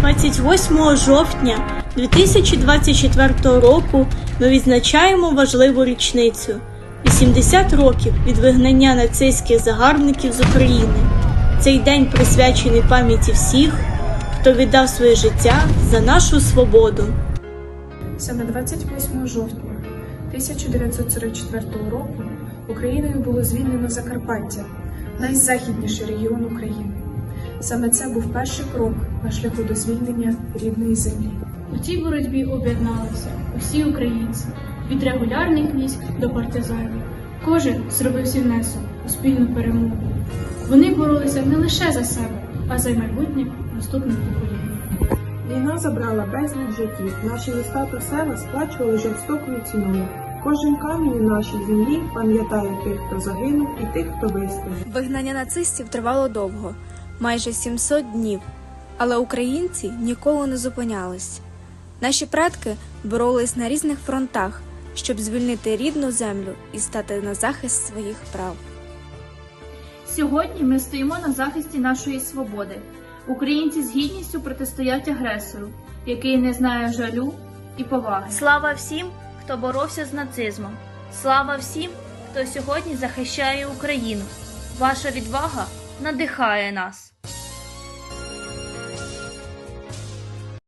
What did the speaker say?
28 жовтня 2024 року ми відзначаємо важливу річницю 80 років від вигнання нацистських загарбників з України. Цей день присвячений пам'яті всіх, хто віддав своє життя за нашу свободу. Саме 28 жовтня 1944 року Україною було звільнено Закарпаття, найзахідніший регіон України. Саме це був перший крок на шляху до звільнення рідної землі. У цій боротьбі об'єдналися усі українці від регулярних військ до партизанів. Кожен зробив свій внесок у спільну перемогу. Вони боролися не лише за себе, а за майбутнє наступних поколінь. Війна забрала безліч життів. Наші міста та села сплачували жорстокою ціною. Кожен камінь у нашій землі пам'ятає тих, хто загинув, і тих, хто вистояв. Вигнання нацистів тривало довго, майже 700 днів, але українці ніколи не зупинялись. Наші предки боролись на різних фронтах, щоб звільнити рідну землю і стати на захист своїх прав. Сьогодні ми стоїмо на захисті нашої свободи. Українці з гідністю протистоять агресору, який не знає жалю і поваги. Слава всім, хто боровся з нацизмом. Слава всім, хто сьогодні захищає Україну. Ваша відвага надихає нас.